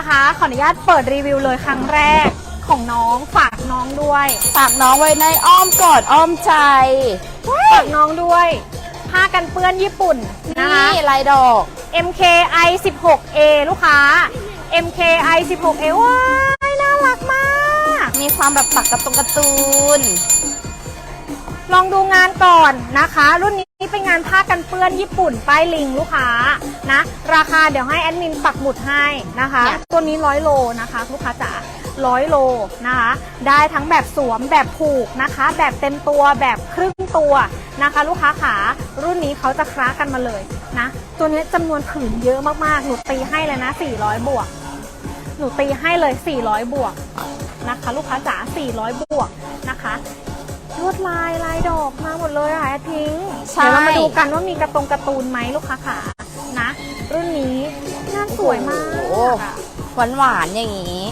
นะคะ ขออนุญาตเปิดรีวิวเลยครั้งแรกของน้องฝากน้องด้วย ฝากน้องไว้ในอ้อมกอดอ้อมใจฝากน้องด้วยผ้ากันเปื้อนญี่ปุ่นนะคะนี่ลายดอก MKI 16A ลูกค้า MKI 16A ว้ายน่ารักมาก มีความแบบปักกับตรงการ์ตูน ลองดูงานก่อนนะคะ รุ่นนี้ เป็นงานผ้ากันเปื้อนญี่ปุ่นป้ายลิงลูกค้านะ ราคาเดี๋ยวให้แอดมินปักหมุดให้นะคะเนี่ยตัวนี้ร้อยโลนะคะ ลูกค้าจ๋าร้อยโลนะคะ ได้ทั้งแบบสวมแบบผูกนะคะ แบบเต็มตัวแบบครึ่งตัวนะคะ ลูกค้าขารุ่นนี้เขาจะคล้ากันมาเลยนะ ตัวนี้จำนวนผืนเยอะมากๆ หนูตีให้เลยนะ 400 บวก หนูตีให้เลย 400 บวกนะคะ ลูกค้าจ๋า400 บวกนะคะ ลวดลายลายดอกมาหมดเลยอะแอดพิงค์ใช่ เดี๋ยวเรามาดูกันว่ามีกระตรงการ์ตูนไหมลูกค้าขานะ รุ่นนี้น่าสวยมากอะหวานหวานๆอย่างนี้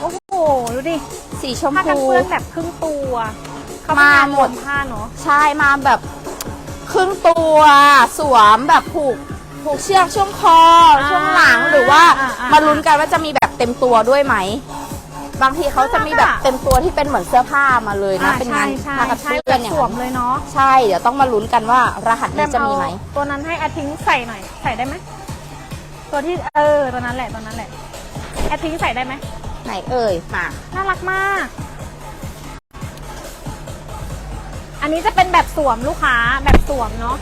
โอ้โหดูดิสีชมผ้ากันพู เปื้อนแบบครึ่งตัวเขาเป็นมางานหมดรวผ้าเนาะใช่มาแบบครึ่งตัว สวมแบบผูกผูกเชือกช่วงคอช่วงหลังหรือว่ามาลุ้นกันว่าจะมีแบบเต็มตัวด้วยไหม บางทีเขาจะมีแบบเต็มตัวที่เป็นเหมือนเสื้อผ้ามาเลยนะอ่าเป็นใช่งานใช่ผ้ากันใช่เปื้แบอนบอย่างสวมนั้นเลยเนาะใช่ เดี๋ยวต้องมาลุ้นกันว่ารหัสนี้จะมีไหมเอาตัวนั้นให้แอดพิงค์ใส่หน่อย ใส่ได้ไหมตัวที่เออตัวนั้นแหละตัวนั้นแหละแอดพิงค์ใส่ได้ไหมไหนเอ่ยมาน่ารักมาก อันนี้จะเป็นแบบสวมลูกค้าแบบสวมเนาะ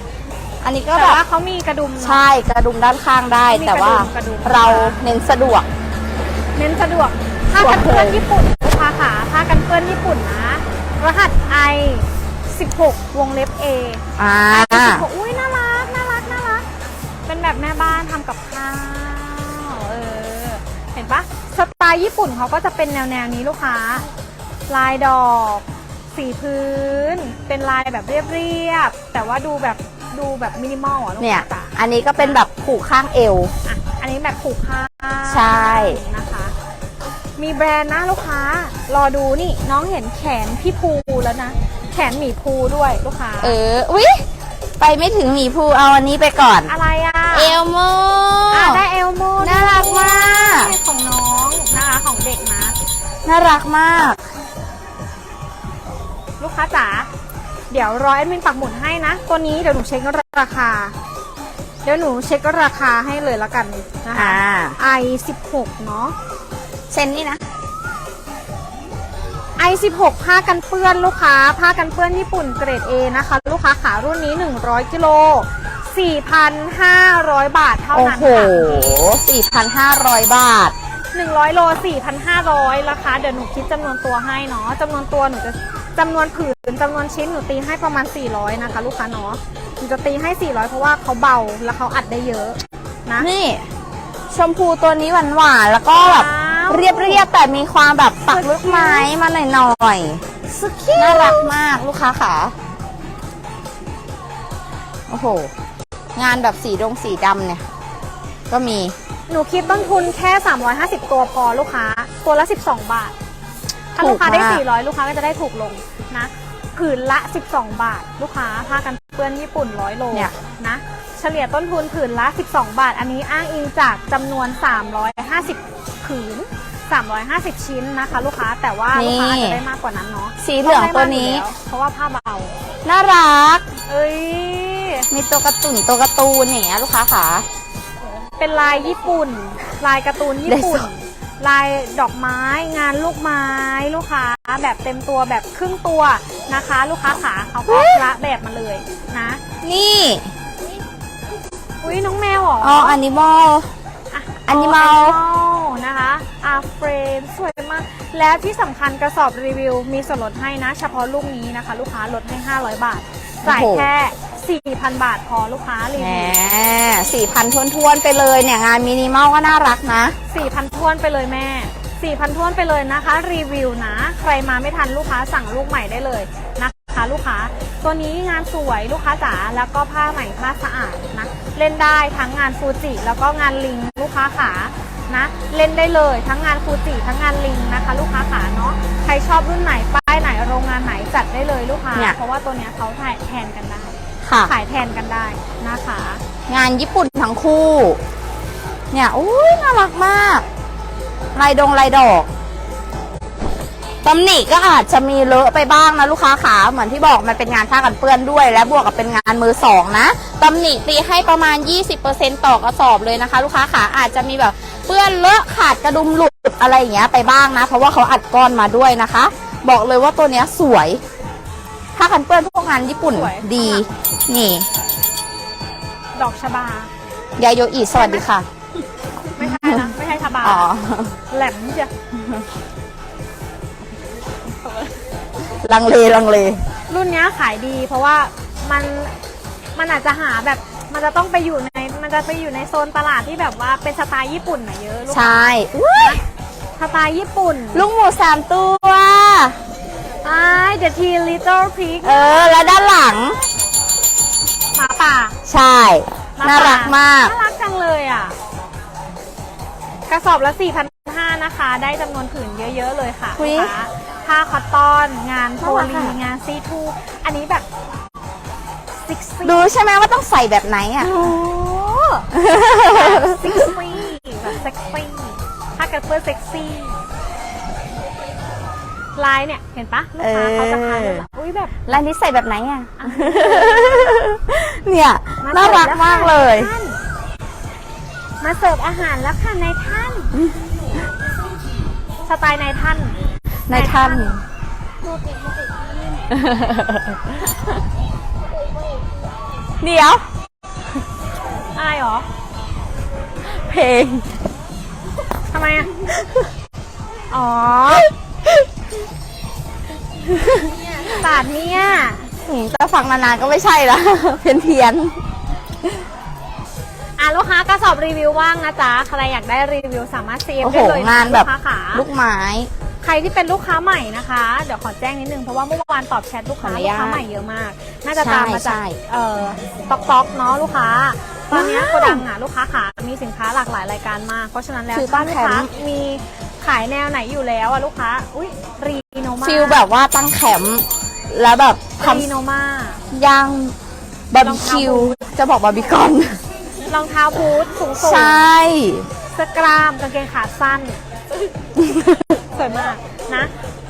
อันนี้ก็แต่แบบว่าเขามีกระดุมเนาะใช่กระดุมด้านข้างได้มีแต่ว่ากระดุมเราเน้นสะดวก เน้นสะดวก ผ้ากันเปื้อนญี่ปุ่นลูกค้าขาผ้ากันเปื้อนญี่ปุ่นนะ รหัส I 16 วงเล็บ A อ่า16อุ้ยน่ารักน่ารักน่ารัก เป็นแบบแม่บ้านทำกับข้าวเออ เห็นปะสไตล์ญี่ปุ่นเขาก็จะเป็นแนวแนวๆนี้ลูกค้า ลายดอก สีพื้น เป็นลายแบบเรียบๆแต่ว่าดูแบบดูแบบมินิมอลอะลูกเนี่ย ค้าจ๋าอันนี้ก็เป็นแบบผูกข้างเอว อะอันนี้แบบผูกผ้าใช่ นะคะ มีแบรนด์นะลูกค้า รอดูนี่น้องเห็นแขนพี่ภูแล้วนะ แขนหมีภูด้วยลูกค้า เอออุ๊ยไปไม่ถึงหมีภูเอาอันนี้ไปก่อน อะไรอะ เอลโมอะได้เอลโมน่ารักมากด้วยของน้องนะคะของเด็กนะ น่ารักมาก ลูกค้าจ๋าเดี๋ยวรอแอดมินปักหมุดให้นะ ตัวนี้เดี๋ยวหนูเช็คราคา เดี๋ยวหนูเช็คราคาให้เลยละกันนะคะอ่า i 16เนาะ เส้นนี้นะ i 16 ผ้ากันเปื้อนลูกค้า ผ้ากันเปื้อนญี่ปุ่นเกรด A นะคะ ลูกค้าขารุ่นนี้ 100กิโล4,500 บาทเท่าโอ้นั้นโหค่ะ 4,500 บาท 100 โล 4,500 ราคาเดี๋ยวหนูคิดจำนวนตัวให้เนาะจำนวนตัวหนูจะจำนวนผืนจำนวนชิ้นหนูตีให้ประมาณ 400 นะคะ ลูกค้าเนาะหนูจะตีให้ 400 เพราะว่าเขาเบาแล้วเขาอัดได้เยอะนะ นี่ ชมพูตัวนี้หวานหวานๆแล้วก็แบบว้าว เรียบเรียบๆแต่มีความแบบปักลูกไม้มาหน่อยหน่อยสุดคิ้ๆน่ารักมากลูกค้าขาโอ้โห งานแบบสีดงสีดำเนี่ย ก็มี หนูคิดต้นทุนแค่ 350 ตัวพอลูกค้า ตัวละ 12 บาท ถ้าถูลูกกค้าได้มาก400 ลูกค้าก็จะได้ถูกลงนะผืนละ 12 บาท ลูกค้าผ้ากันเปื้อนญี่ปุ่น 100 โลเนี่ยนะเฉลี่ยต้นทุนผืนละ 12 บาท อันนี้อ้างอิงจากจำนวน 350 ผืน 350 ชิ้นนะคะ ลูกค้าแต่ว่าลูกค้าอาจจะได้มากกว่านั้นเนาะสีเหลืองตัวนี้ได้มากอยู่แล้เพราะว่าผ้าเบา น่ารัก เอ้ยมีตัวการ์ตูนตัวการ์ตูนอย่างเงี้ยลูกค้าขาเป็นลายญี่ปุ่น ลายการ์ตูนญี่ปุ่นได้สองลายดอกไม้งานลูกไม้ลูกค้า แบบเต็มตัวแบบครึ่งตัวนะคะ ลูกค้าขาเขาก็ละแบบมาเลยนะ นี่อุ้ยน้องแมวเหรออ๋ออนิมอลอะ Animal Animal นะคะอา เฟรนสวยมาก แล้วที่สำคัญกระสอบรีวิว มีส่วนลดให้นะ เฉพาะลูกนี้นะคะ ลูกค้าลดให้ 500 บาท จ่ายโอ้โหแค่ 4,000 บาทพอลูกค้ารีแหมวิว สี่พันทวนๆไปเลยเนี่ยงานมินิมอลก็น่ารักนะ 4,000ท้วนไปเลยแม่ 4,000ท้วนไปเลยนะคะ รีวิวนะ ใครมาไม่ทันลูกค้าสั่งลูกใหม่ได้เลยนะคะ ลูกค้า ตัวนี้งานสวยลูกค้าจ๋าแล้วก็ผ้าใหม่ผ้าสะอาดนะ เล่นได้ทั้งงานฟูจิแล้วก็งานลิงลูกค้าขา นะเล่นได้เลยทั้งงานฟูจิทั้งงานลิงนะคะ ลูกค้าขาเนาะใครชอบรุ่นไหนป้ายไหนโรงงานไหนจัดได้เลยลูกค้า เนี่ย เพราะว่าตัวเนี้ยเขาถ่ายแทนกันได้ค่ะ ขายแทนกันได้นะคะ งานญี่ปุ่นทั้งคู่ เนี่ยอุ้ยน่ารักมากลายดงลายดอกตำหนิก็อาจจะมีเลอะไปบ้างนะลูกค้าขาเหมือนที่บอกมันเป็นงานผ้ากันเปื้อนด้วย และบวกกับเป็นงานมือสองนะตำหนิตีให้ประมาณ 20%ต่อกระสอบเลยนะคะ ลูกค้าขาอาจจะมีแบบ เปื้อนเลอะขาดกระดุมหลุดอะไรอย่างเงี้ยไปบ้างนะ เพราะว่าเขาอัดก้อนมาด้วยนะคะ บอกเลยว่าตัวเนี้ยสวยผ้ากันเปื้อนพวกงานญี่ปุ่นสวย ดี นี่ ดอกชบา ยาโยอิสวัสดีค่ะ ไม่ใช่นะ ไม่ใช่ชบา อ๋อ แหลมจะลังเลลังเล รุ่นเนี้ยขายดีเพราะว่ามันมันอาจจะหาแบบ มันจะต้องไปอยู่ในมันจะไปอยู่ในโซนตลาดที่แบบว่าเป็นสไตล์ญี่ปุ่นน่ะเยอะลูกใช่อุ๊ยสไตล์ญี่ปุ่นลูกหมูสามตัวไอ้ The Tea Little Pig เออ แล้วด้านหลัง หมาป่าใช่หป่น่ารักมาก น่ารักจังเลยอะ กระสอบละ 4,500 นะคะ ได้จำนวนผืนเยอะ ๆ เลยค่ะอุ๊ยลูกค้าผ้าคอตตอน งานโพน่ารักลีอะ งานซีทู อันนี้แบบ ซิกซี่ดูใช่ไหมว่าต้องใส่แบบไหนอะ โอ้เซ็กซี่แบบเซ็กซี่ผ้ากันเปื้อนเซ็กซี่ลายเนี่ย เห็นปะลูกค้าเขาจะทานแบบอุ้ยแบบแล้วอันนี้ใส่แบบไหนอะ เนี่ย น่ารักมากเลยท่านมาเสิร์ฟอาหารแล้วค่ะนายท่าน สไตล์นายท่านในท่าน เดี๋ยว อายเหรอ เพลง ทำไมอะ อ๋อศาสตร์เนี่ยอืมแต่ฟังนานๆก็ไม่ใช่ละ เพี้ยนเพียนอะลูกค้ากระสอบรีวิวว่างนะจ๊ะ ใครอยากได้รีวิวสามารถๆ CF โอ้โห ได้เลยะงานแบบ ลูกค้าขา ลูกไม้ ใครที่เป็นลูกค้าใหม่นะคะ เดี๋ยวขอแจ้งนิดนึงเพราะว่าเมื่อวานตอบแชทลูกค้าขออนุลูกญาตค้าใหม่เยอะมาก น่าจะตามมาใช่จากใช่ เอ่อต็อกต็อกเนาะลูกค้า ตอนเนี้ยว้าวโกดังอะลูกค้าขามีสินค้าหลากหลายรายการมากเพราะฉะนั้นแล้วคือถ้าป้าลูกแคมป์ค้ามีขายแนวไหนอยู่แล้วอะลูกค้าอุ้ยรีโนมาฟิลแบบว่าตั้งแคมป์แล้วแบบทรีโนมาำย่างบาร์บีคิว จะบอกบาร์บีคอน รองเท้าบูทสูงสูงใช่สกรามกางเกงขาสั้น สวยมากนะ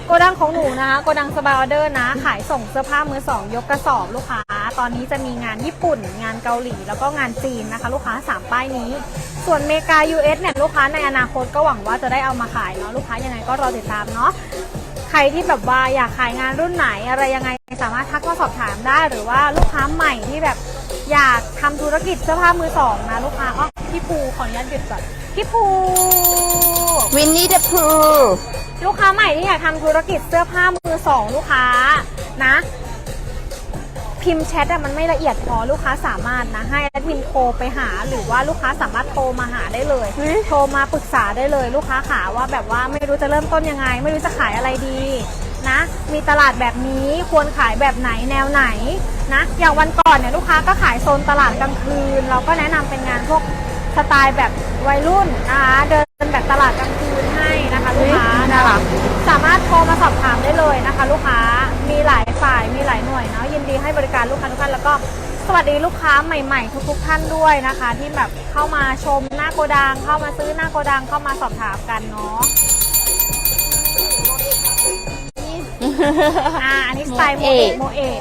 โกดังของหนูนะคะโกดังสบายออเดอร์นะ ขายส่งเสื้อผ้ามือสองยกกระสอบลูกค้า ตอนนี้จะมีงานญี่ปุ่น งานเกาหลี แล้วก็งานจีนนะคะ ลูกค้าสามป้ายนี้ ส่วนเมกา US เนี่ยลูกค้าในอนาคตก็หวังว่าจะได้เอามาขายเนาะลูกค้ายังไงก็รอติดตามเนาะใครที่แบบว่าอยากขายงานรุ่นไหนอะไรยังไงสามารถทักมาสอบถามได้ หรือว่าลูกค้าใหม่ที่แบบอยากทำธุรกิจเสื้อผ้ามือสองนะลูกค้าอ๋อพี่ภูขออนุญาตหยุดก่อน พี่ภูวินนี่เดอะพูลูกค้าใหม่ที่อยากทำธุรกิจเสื้อผ้ามือสองลูกค้านะ พิมพ์แชทอะมันไม่ละเอียดพอลูกค้าสามารถนะให้แอดมินโทรไปหา หรือว่าลูกค้าสามารถโทรมาหาได้เลย โทรมาปรึกษาได้เลย ลูกค้าขาว่าแบบว่าไม่รู้จะเริ่มต้นยังไง ไม่รู้จะขายอะไรดีนะมีตลาดแบบนี้ควรขายแบบไหนแนวไหนนะอย่างวันก่อนเนี่ยลูกค้าก็ขายโซนตลาดกลางคืน เราก็แนะนำเป็นงานพวก สไตล์แบบวัยรุ่นนะคะเดินแบบตลาดกลางคืนให้นะคะลูกค้าน่ารัก สามารถโทรมาสอบถามได้เลยนะคะ ลูกค้ามีหลายฝ่ายมีหลายหน่วยเนาะยินดีให้บริการลูกค้าทุกท่านแล้วก็สวัสดีลูกค้าใหม่ ๆ ทุก ๆ ท่านด้วยนะคะ ที่แบบเข้ามาชมหน้าโกดังเข้ามาซื้อหน้าโกดังเข้ามาสอบถามกันเนาะอ่าอันนี้สไตล์โมโมเอเอะกโมเอก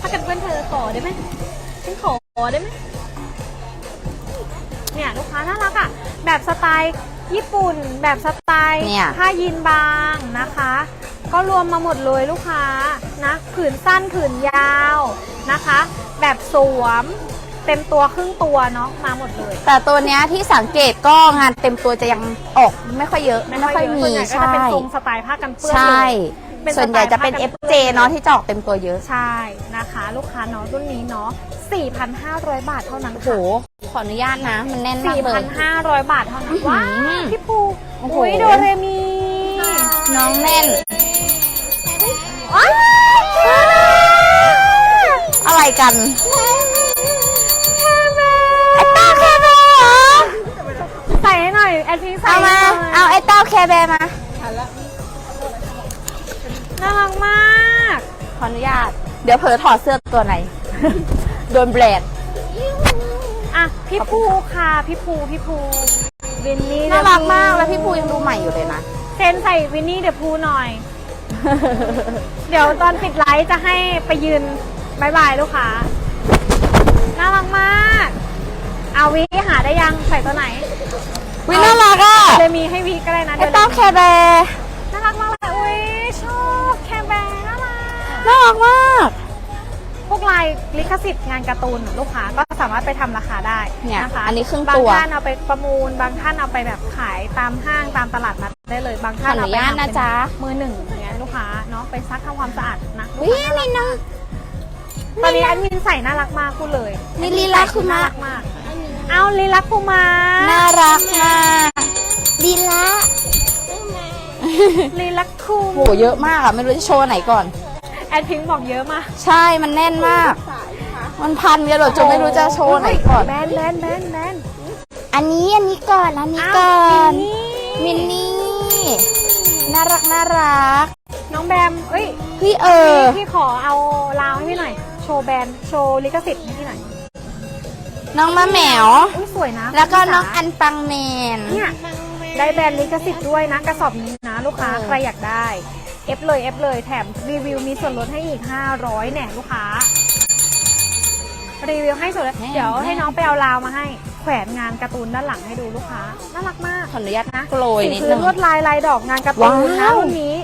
ถ้ากันเพื่อนเธอขอได้ไหมฉันขอได้ไหม เนี่ยลูกค้าน่ารักอะ แบบสไตล์ญี่ปุ่น แบบสไตล์เนี่ย ผ้ายีนบางนะคะ ก็รวมมาหมดเลยลูกค้านะผืนสั้นผืนยาวนะคะ แบบสวม เต็มตัวครึ่งตัวเนาะมาหมดเลย แต่ตัวเนี้ยที่สังเกตก็งานเต็มตัวจะยังออกไม่ค่อยเยอะไม่ค่อยมีส่วนใหญ่ก็จะใช่เป็นทรงสไตล์ผ้ากันเปื้อนใช่ เลยส่วนใหญ่จะเป็น สไตล์ผ้ากัน FJ เนาะที่จะออกเต็มตัวเยอะ ใช่นะคะ ลูกค้าเนาะรุ่นนี้เนาะ 4,500 บาทเท่านั้นโอ้โห ค่ะขออนุญาตนะ มันแน่นมากเลย 4,500 บาทเท่านั้นอื้อหือว้าวพี่ภูโอ้โห อุ้ยโดเรมีน้องแน่น ว้าวอะไรกัน ไอ้ต้าแคเบเหรอใส่ให้หน่อย แอดพิงใส่เอามา ให้หน่ยเอาไอ้เต้าแคร์แบร์มา น่ารักมาก ขออนุญาต เดี๋ยวเผลอถอดเสื้อตัวไหน โดนแบรนด์อะพี่ภูค่ะพี่ภูพี่ภูวินนี่น่ารักมากแล้วพี่ภูยังดูใหม่อยู่เลยนะ เซนใส่วินนี่เดอะพูหน่อย เดี๋ยวตอนปิดไลฟ์จะให้ไปยืนบายบายลูกค้าน่ารักมากเอาวิหาได้ยังใส่ตัวไหน วิน่ารักอะเลยมีให้วิก็ได้นะไอ้เดี๋ยวเต้าแคร์แบร์น่ารักมากเลยอุ้ยชอบแคร์แบร์น่ารักน่ารักมากพ วกลายลิขสิทธิ์งานการ์ตูนของลูกค้าก็สามารถไปทำราคาได้เนี่ยนะคะอันนี้ครึ่งบางตัว ท่านเอาไปประมูล บางท่านเอาไปแบบขายตามห้างตามตลาดนัดได้เลยบางขท่าอนอเอานุไปญาตทำนะเป็นจ๊ะมือหนึ่งอย่างเงี้ยลูกค้าเนาะไปซักทำความสะอาดนะลูกวิค้านี่นะ ตอนนี้แอดมินใส่น่ารักมากพูดเลยนี่ลีลาคุมะ น่ารักมากเอาลีลาคุมาน่ารักมากลีลาลีลาคุ โหเยอะมากอะ ไม่รู้จะโชว์ไหนก่อน แอดพิงค์บอกเยอะมากใช่มันแน่นมาก มันพันกันเหรอจนไม่รู้จะโชว์ไหนก่อนแบนแบนแบนแบนอันนี้อันนี้ก่อนอันนี้อ้าวก่อนมิมินนนี่นี่น่ารักน่ารัก น้องแบมเอ้ยพี่เออพี่พี่ขอเอาลาวให้พี่หน่อย โชว์แบรนด์โชว์ลิขสิทธิ์ให้พี่หน่อยน้องมะแหมวอุ้ยสวยนะ แล้วก็น้องพี่อัจ๋านปังแมนเนี่ยได้แบรนด์ลิขสิทธิ์ด้วยนะกระสอบนี้นะลูกค้าเออใครอยากได้ เอฟเลยเอฟเลยแถมรีวิวมีส่วนลดให้อีก 500เนี่ยลูกค้า รีวิวให้ส่วนลดเดี๋ยวให้น้องไปเอาลาวมาให้ แขวนงานการ์ตูนด้านหลังให้ดูลูกค้า น่ารักมากขออนุญาตนะโกรยสีนิดพื้นึนงลวดลายลายดอกงานการ์ตูนนะว้าวรุ่นนี้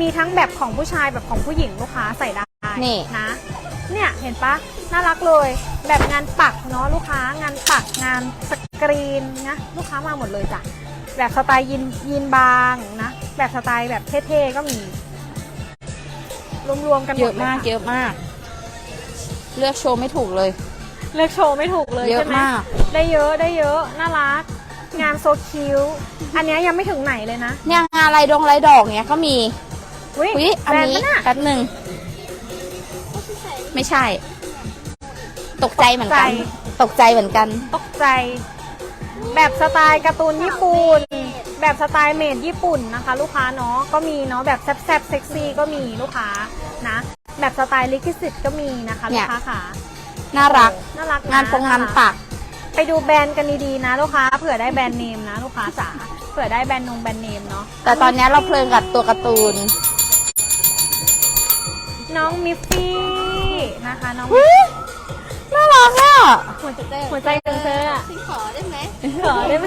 มีทั้งแบบของผู้ชายแบบของผู้หญิงลูกค้าใส่ได้นี่นะ เนี่ยเห็นปะน่ารักเลย แบบงานปักเนาะลูกค้างานปักงานสกรีนนะลูกค้ามาหมดเลยจ้ะแบบสไตล์ยินยินบางนะ แบบสไตล์แบบเท่ๆก็มี รวมๆกันหมเยดอะเลยมากค่ะเยอะมาก เลือกโชว์ไม่ถูกเลย เลือกโชว์ไม่ถูกเลยเยอะใช่ไหมมาก ได้เยอะได้เยอะน่ารัก งานโซคิวอันเนี้ยยังไม่ถึงไหนเลยนะเนี่ยงานลายดงลายดอกเนี้ยก็มีอุ้ยอุ้ยอันแบรนด์นี้ปะน่ะ แป๊บหนึ่งไม่ใช่ ตกใจเหมือนกัน ตกใจเหมือนกัน ตกใจ แบบสไตล์การ์ตูนญี่ปุ่น แบบสไตล์เมดญี่ปุ่นนะคะ ลูกค้าเนาะก็มีเนาะแบบแซ่บๆเซ็กซี่ก็มีลูกค้านะ แบบสไตล์ลิขิสิทธิ์ก็มีนะคะเนี่ลูยกค้าค่ะน่ารัก น่ารักะงานปงงานนะคะปัก ไปดูแบรนด์กันดีๆนะลูกค้าเผื่อได้แบรนด์เนมนะลูกค้าจ๋าเผื่อได้แบรนด์นงแบรนด์เนมเนาะ แต่ตอนเนี้ยเราเพลินกับตัวการ์ตูน น้องมิฟฟี่นะคะน้องน่ารักอะ หัวใจหัวใจของเธออะขอได้ไหมขอได้ไหม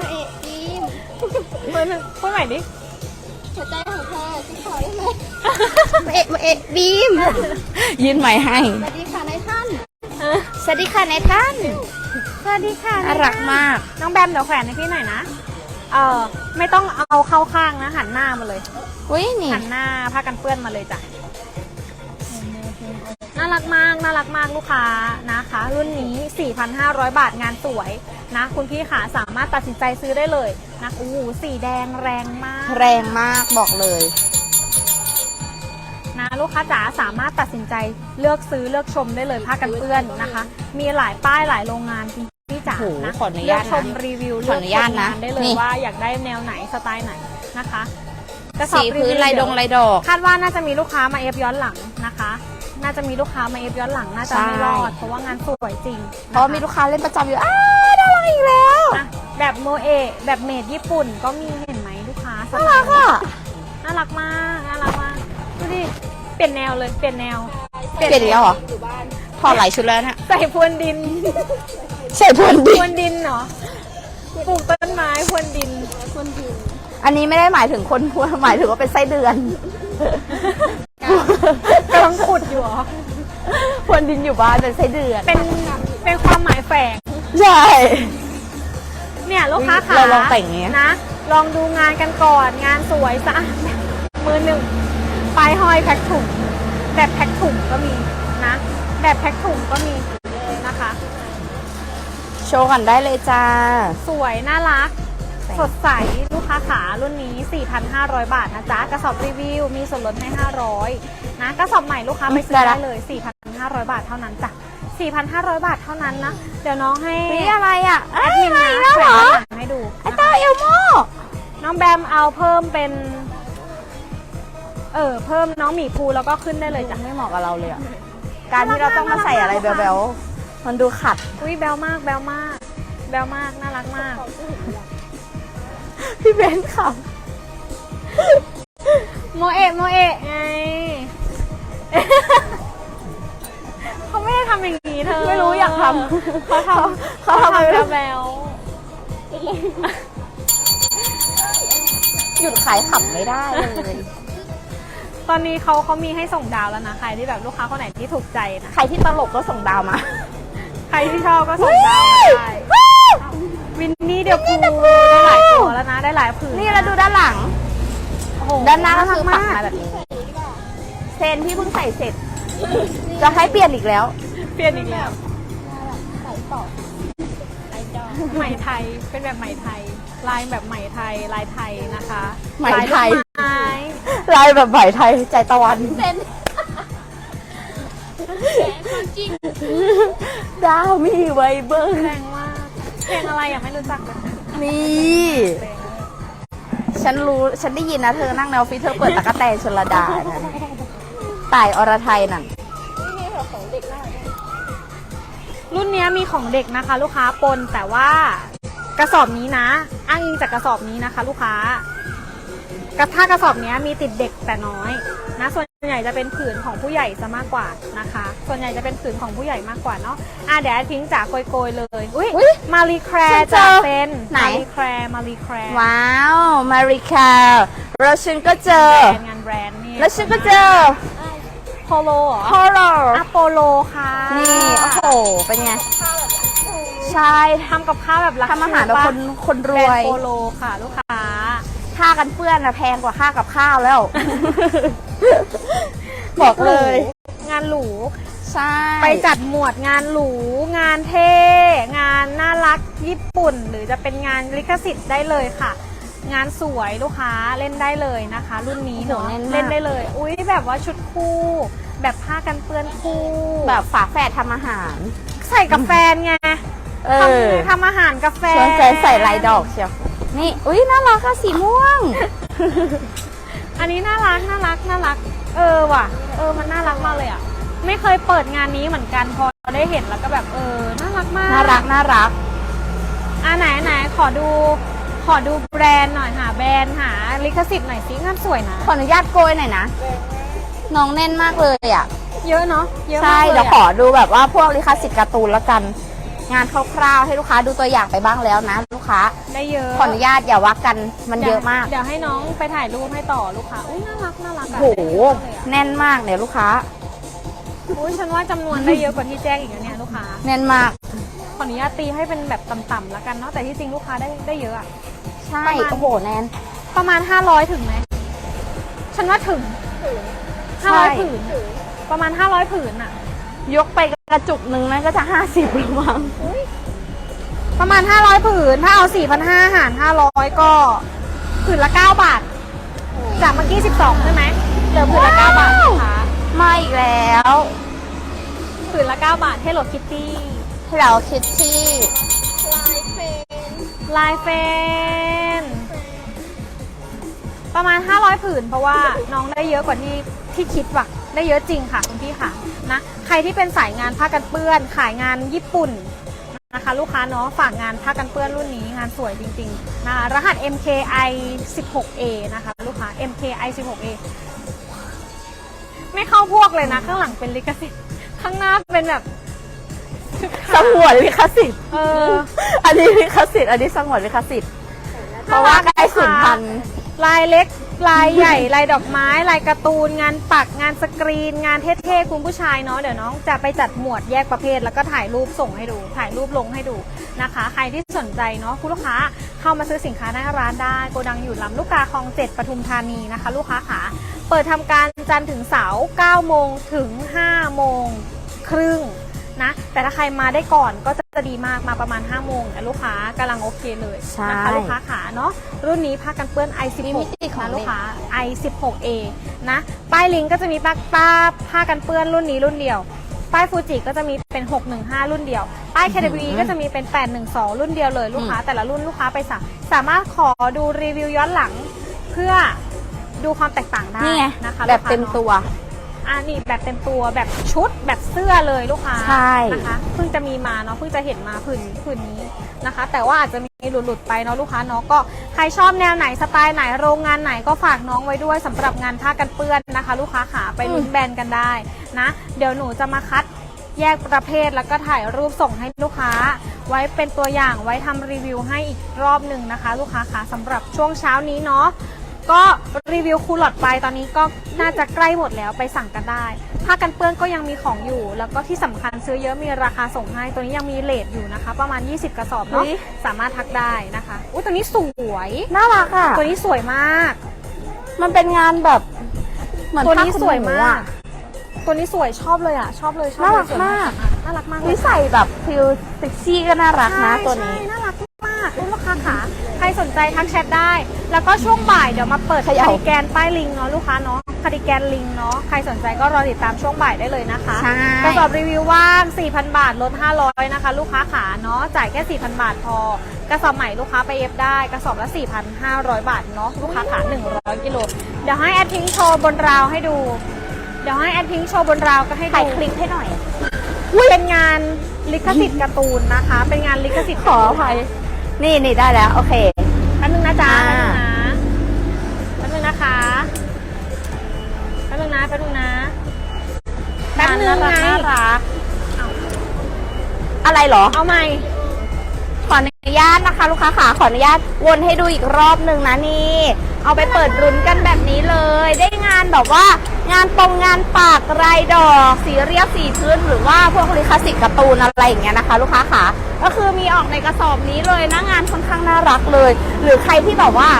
เอ็ดดีมพูดหนึ่งพูดใหม่ดิหัวใจของเธอฉันขอได้ไหมเอะเอะบีม ยืนใหม่ให้ สวัสดีค่ะนายท่าน สวัสดีค่ะนายท่าน สวัสดีค่ะน่ารักมาก น้องแบมเดี๋ยวแขวนให้พี่หน่อยนะ เออไม่ต้องเอาเข้าข้างนะ หันหน้ามาเลย อุ้ยนี่ หันหน้าผ้ากันเปื้อนมาเลยจ้ะ น่ารักมากน่ารักมากลูกค้านะคะ รุ่นนี้ 4,500 บาทงานสวยนะ คุณพี่ขาสามารถตัดสินใจซื้อได้เลยนะโอ้โหสีแดงแรงมาก แรงมากบอกเลยนะลูกค้าจ๋าสามารถตัดสินใจเลือกซื้อเลือกชมได้เลยผ้ากันเปื้อนนะคะ มีหลายป้ายหลายโรงงานคุณพี่จ๋าโอ้โหนะขออนุเลืญาอตกนะชมรีวิวขออนุญาตนะเลือกชมงได้เลยนี่ว่าอยากได้แนวไหนสไตล์ไหนนะคะกระสอบสีพื้นรีวิวลายดงเวลายดอก คาดว่าน่าจะมีลูกค้ามาเอฟย้อนหลังนะคะ น่าจะมีลูกค้ามาเอฟย้อนหลังน่าจะไม่รอดใช่เพราะว่างานสวยจริงเพราะว่ามีลูกค้าเล่นประจำอยู่อ้าวน่ารักอีกแล้วนะแบบโมเอะแบบเมดญี่ปุ่นก็มีเห็นไหมลูกค้าสน่าไตรักล์อะน่ารักมากน่ารักมากดูดิเปลี่ยนแนวเลยเปลี่ยนแนวเปลี่ยนอีกแล้วเหรอถอดหลายชุดแล้วเนี่ยใส่พรวนดิน ใส่พวนดิพรวนดินเหรอปลูกต้นไม้พรวนดินคนดิน อันนี้ไม่ได้หมายถึงคนพวนหมายถึงว่าเป็นไส้เดือน กำลังขุดอยู่เหรอพวนดินอยู่บ้านเป็นไส้เดือนเป็นเป็นความหมายแฝง ใช่ เนี่ยลูกค้าขาเราลองแต่งอย่างเงี้ย นะ ลองดูงานกันก่อนงานสวยสะอาดมือหนึ่งปลายห้อยแพ็คถุงแบบแพ็คถุงก็มีนะ แบบแพ็คถุงก็มีนะคะ โชว์กันได้เลยจ้า สวยน่ารัก สดใสลูกค้าขารุ่นนี้ 4,500 บาทนะจ๊ะ กระสอบรีวิว มีส่วนลดให้ 500 นะ กระสอบใหม่ลูกค้าไปซื้อได้ละได้เลย 4,500 บาทเท่านั้นจ้ะ 4,500 บาทเท่านั้นนะ เดี๋ยวน้องให้นี่อะไรอะแอดมินอะไรนะแล้วแขวเหรนอด้านหลังให้ดูไอ้นะเต้าคะเอลโมน้องแบมเอาเพิ่มเป็น เออ เพิ่มน้องหมีภูแล้วก็ขึ้นได้เลยจ้ะ ไม่เหมาะกับเราเลยอะการที่เราต้องมาใส่อะไรแบลๆมันดูขัด อุ้ยแบลมากแบลมากแบลมากน่ารักมาก พี่เบนซ์ขับโมเอะโมเอะไงเขาไม่ได้ทำอย่างนี้เธอไม่รู้อยากทำเขาทำเขาทำอะไรไม่รู้แบวหยุดขายขับไม่ได้เลยตอนนี้เขาเขามีให้ส่งดาวแล้วนะ ใครที่แบบลูกค้าคนไหนที่ถูกใจนะ ใครที่ตลกก็ส่งดาวมา ใครที่ชอบก็ส่งดาวมาได้ วินนี่เดี๋ยวพูได้หลายตัวแล้วนะ ได้หลายผืนนี่แล้วดูด้านหลัง โอ้โหด้านหน้าก็คือปักน่รัมาแบบนี้ เซนที่เพิ่งใส่เสร็จ จะให้เปลี่ยนอีกแล้ว เปลี่ยนอีกแล้วใส่ต่อไอดอลไหมไทย เป็นแบบไหมไทย ลายแบบไหมไทย ลายไทยนะคะไหมไทย ลาลูกไม้ลายแบบไหมไทย ใจตะวันเซนความจริงดาวมีไว้เบิ้งแรงมาก เพลงอะไรยังไม่รู้จักเลยนี่ ฉันรู้ฉันได้ยินนะเธอนั่งในออฟฟิศเธอเปิดตะกะแตนชลดานั่นต่ายอรไทยนั่นนี่มีแบบของเด็กน่ารักรุ่นเนี้ยมีของเด็กนะคะ ลูกค้าปนแต่ว่ากระสอบนี้นะ อ้างอิงจากกระสอบนี้นะคะ ลูกค้า กระถ้ากระสอบเนี้ยมีติดเด็กแต่น้อยนะส่วน ใหญ่จะเป็นผืนของผู้ใหญ่ซะมากกว่านะคะ ส่วนใหญ่จะเป็นผืนของผู้ใหญ่มากกว่าเนาะ อะเดี๋ยวทิ้งจากโกยๆเลย อุ้ยอุ๊ยมารีแครฉันเจอจากเป็นไหน มารีแครมารีแครว้าว มาริคาแล้วฉันก็เจอ แบรนด์งานแบรนด์นี่แล้วฉันก็เจอโพโลเหรอฮอลโลอะโปโลค่ะนี่ โอ้โห เป็นไง ใช่ทำกับข้าวแบบรักทำอาหารแบบคนคนรแบรวนยด์โปโลค่ะ ลูกค้า ค่ากันเปื้อนอะแพงกว่าค่ากับข้าวแล้ว บอกเลย งานหรู ใช่ ไปจัดหมวดงานหรู งานเท่ งานน่ารักญี่ปุ่น หรือจะเป็นงานลิขสิทธิ์ได้เลยค่ะ งานสวยลูกค้าเล่นได้เลยนะคะ รุ่นนี้เนาะเล่นได้เลย อุ้ยแบบว่าชุดคู่ แบบผ้ากันเปื้อนคู่แบบฝาแฝดทำอาหารใส่กับแฟนไงเอทอำทำอาหารกับแฟชน วนแฟนใส่ลายดอกเชียว นี่ อุ้ยน่ารักค่ะสีม่วง อันนี้น่ารักน่ารักน่ารัก เออว่ะ เออมันน่ารักมากเลยอะ ไม่เคยเปิดงานนี้เหมือนกันพอได้เห็นแล้วก็แบบเออน่ารักมาก น่ารักน่ารักอะไหนไหนขอดู ขอดูแบรนด์หน่อยหาแบรนด์หาลิขสิทธิ์หน่อยสิงานสวยนะ ขออนุญาตโกยหน่อยนะน้องแน่นมากเลยอะ เยอะเนาะเยอะใช่มากเลยเดี๋ยวอะขอดูแบบว่าพวกลิขสิทธิ์การ์ตูนแล้วกัน งานคร่าวๆให้ลูกค้าดูตัวอย่างไปบ้างแล้วนะ ลูกค้าได้เยอะขออนุญาตอย่าวักกันมันเยอะมากเดี๋ยวให้น้องไปถ่ายรูปให้ต่อลูกค้าอุ้ยน่ารักน่ารักอะโหได้เยอะเลยอะแน่นมากเนี่ยลูกค้าอุ้ยฉันว่าจำนวนได้เยอะกว่าที่แจ้งอีกนะเนี่ยลูกค้าแน่นมากขออนุญาตตีให้เป็นแบบต่ำๆแล้วกันเนาะแต่ที่จริงลูกค้าได้ได้เยอะอะใช่ประมาณโอ้โหแน่นประมาณ 500 ถึงไหมฉันว่าถึงใช่500ผืน ประมาณ500ผืนอะยกไป กระจุกหนึ่งนั่นก็จะห้าสิบระมังประมาณ 500 ผืน ถ้าเอา 4,500หาร 500 ก็ผืนละ 9 บาท จากเมื่อกี้ 12 ใช่ไหมเหลือผืนละ 9 บาทนะคะมาอีกแล้ว ผืนละ 9 บาท Hello Kitty ให้เราคิดที่ลายเฟนลายเฟน ประมาณ 500 ผืน เพราะว่าน้องได้เยอะกว่าที่ที่คิดว่ะ ได้เยอะจริงค่ะคุณพี่ค่ะนะใครที่เป็นสายงานผ้ากันเปื้อน ขายงานญี่ปุ่นนะคะลูกค้าเนาะฝากงานผ้ากันเปื้อนรุ่นนี้งานสวยจริงๆนะคะรหัส MKI 16A นะคะลูกค้า MKI 16A ไม่เข้าพวกเลยนะ ข้างหลังเป็นลิขสิทธิ์ข้างหน้าเป็นแบบสงวนลิขสิทธิ์เออ อันนี้ลิขสิทธิ์อันนี้สงวนลิขสิทธิ์เพราะว่าใกล้สูญพันธุ์ลายเล็ก ลายใหญ่ลายดอกไม้ลายการ์ตูน งานปักงานสกรีน งานเท่ๆคุณผู้ชายเนาะเดี๋ยวน้องจะไปจัดหมวดแยกประเภท แล้วก็ถ่ายรูปส่งให้ดู ถ่ายรูปลงให้ดูนะคะ ใครที่สนใจเนาะคุณลูกค้าเข้ามาซื้อสินค้าหน้าร้านได้โกดังอยู่ลำลูกกาคลองเจ็ดปทุมธานีนะคะ ลูกค้าขาเปิดทำการจันทร์ถึงเสาร์9โมงถึง5โมงครึ่ง นะ แต่ถ้าใครมาได้ก่อนก็จะดีมากมาประมาณ5โมงแต่ลูกค้ากำลังโอเคเลยใช่นะคะลูกค้าขาเนาะรุ่นนี้ผ้ากันเปื้อน i16 มีมิติของนะเด็กลูกค้า i16a นะป้ายลิงก์ก็จะมีป้าป้าผ้ากันเปื้อนรุ่นนี้รุ่นเดียวป้ายฟูจิก็จะมีเป็น 615 รุ่นเดียว ป้าย KWE ก็จะมีเป็น 812 รุ่นเดียวเลยลูกค้า แต่ละรุ่นลูกค้าไปสั่งสามารถขอดูรีวิวย้อนหลังเพื่อดูความแตกต่างได้นี่ไงนะคะแบบลูกค้าเต็มนาะตัว อ่านี่แบบเต็มตัวแบบชุดแบบเสื้อเลยลูกค้าใช่ นะคะเพิ่งจะมีมาเนาะเพิ่งจะเห็นมาผืนผืนนี้นะคะ แต่ว่าอาจจะมีหลุดๆไปเนาะลูกค้าเนาะก็ใครชอบแนวไหนสไตล์ไหนโรงงานไหนก็ฝากน้องไว้ด้วยสำหรับงานผ้ากันเปื้อนนะคะ ลูกค้าขาไปลุ้นแบรนด์กันได้นะ เดี๋ยวหนูจะมาคัดแยกประเภทแล้วก็ถ่ายรูปส่งให้ลูกค้า ไว้เป็นตัวอย่างไว้ทำรีวิวให้อีกรอบหนึ่งนะคะ ลูกค้าคะสำหรับช่วงเช้านี้เนาะ ก็รีวิวคูลอดไปตอนนี้ก็น่าจะใกล้หมดแล้วไปสั่งกันได้ผ้ากันเปื้อนก็ยังมีของอยู่ แล้วก็ที่สำคัญซื้อเยอะมีราคาส่งให้ตัวนี้ยังมีเลทอยู่นะคะ ประมาณ 20 กระสอบเนาะอุ๊ยสามารถทักได้นะคะอุ้ยตัวนี้สวยน่ารักอะตัวนี้สวยมาก มันเป็นงานแบบเหมือนตัวผ้านี้ขนสวยหนูมาอะกตัวนี้สวยชอบเลยอะ ชอบเลยชอบน่าเลรัยกสวยมากน่ารักมากเลยวิใส่แบบฟิลเซ็กซี่ก็น่ารักนะใช่ตัวนี้ใช่น่ารักมากคุณลูกค้าขาใครสนใจทักแชทได้ แล้วก็ช่วงบ่ายเดี๋ยวมาเปิดเขคาย่าร์ดิแกนป้ายลิงเนาะลูกค้าเนาะคาร์ดิแกนลิงเนาะใครสนใจก็รอติดตามช่วงบ่ายได้เลยนะคะใช่กระสอบรีวิวว่าง 4,000 บาทลด 500 นะคะ ลูกค้าขาเนาะจ่ายแค่ 4,000 บาทพอกระสอบใหม่ลูกค้าไปเอฟได้ กระสอบละ 4,500 บาทเนาะลูกค้าขา100กิโลเดี๋ยวให้แอดพิงค์โชว์บนราวให้ดู เดี๋ยวให้แอดพิงค์โชว์บนราวก็ให้ดูถ่ายคลิปให้หน่อยเป็นงานลิขสิทธิ์การ์ตูนนะคะ เป็นงานลิขสิทธิ์ขออภัย นี่นี่ได้แล้ว โอเค แป๊บนึงนะจ๊ะอ่า แป๊บนึงนะแป๊บนึงนะคะแป๊บนึงนะแป๊บนึงนะแป๊บนึงน่าไงรักน่ารักเอาอะไรเหรอ เอาใหม่ ขออนุญาตนะคะลูกค้าขาขออนุญาตวนให้ดูอีกรอบหนึ่งนะนี่ เอาไปเปิดรุนกันแบบนี้เลย ได้งานแบบว่า งานตรงงานปากรายดอกสีเรียบสีพื้นหรือว่าพวกลิขสิทธิ์การ์ตูนอะไรอย่างเงี้ยนะคะ ลูกค้าขาก็คือมีออกในกระสอบนี้เลยนะงานค่อนข้างน่ารักเลย หรือใครที่แบบว่า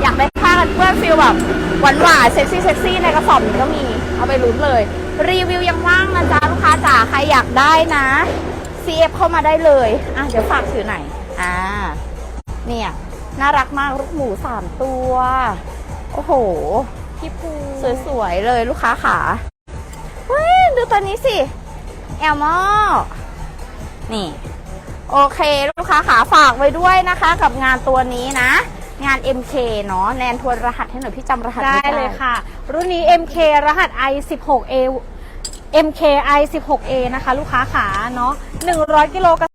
อยากได้ผ้ากันเปื้อนฟิลแบบหวานหวานๆเซ็กซี่เซ็กซี่ในกระสอบนี้ก็มีเอาไปลุ้นเลย รีวิวยังว่างนะจ๊ะลูกค้าจ๋าใครอยากได้นะ CF เข้ามาได้เลยอะเดี๋ยวฝากถือไหนอ่าเนี่ยน่ารักมากลูกหมูสามตัว โอ้โห พี่ภูสวยๆเลยลูกค้าขาเฮ้ยดูตัวนี้สิแอลมอนี่ โอเคลูกค้าขาฝากไว้ด้วยนะคะ กับงานตัวนี้นะงาน MK เนาะแนนทวนรหัสให้หน่อยพี่จำรหัสได้ไม่ได้เลยค่ะ รุ่นนี้ MK รหัส i 1 6 a MK i 1 6 a นะคะ ลูกค้าขาเนาะ100กิโลกระ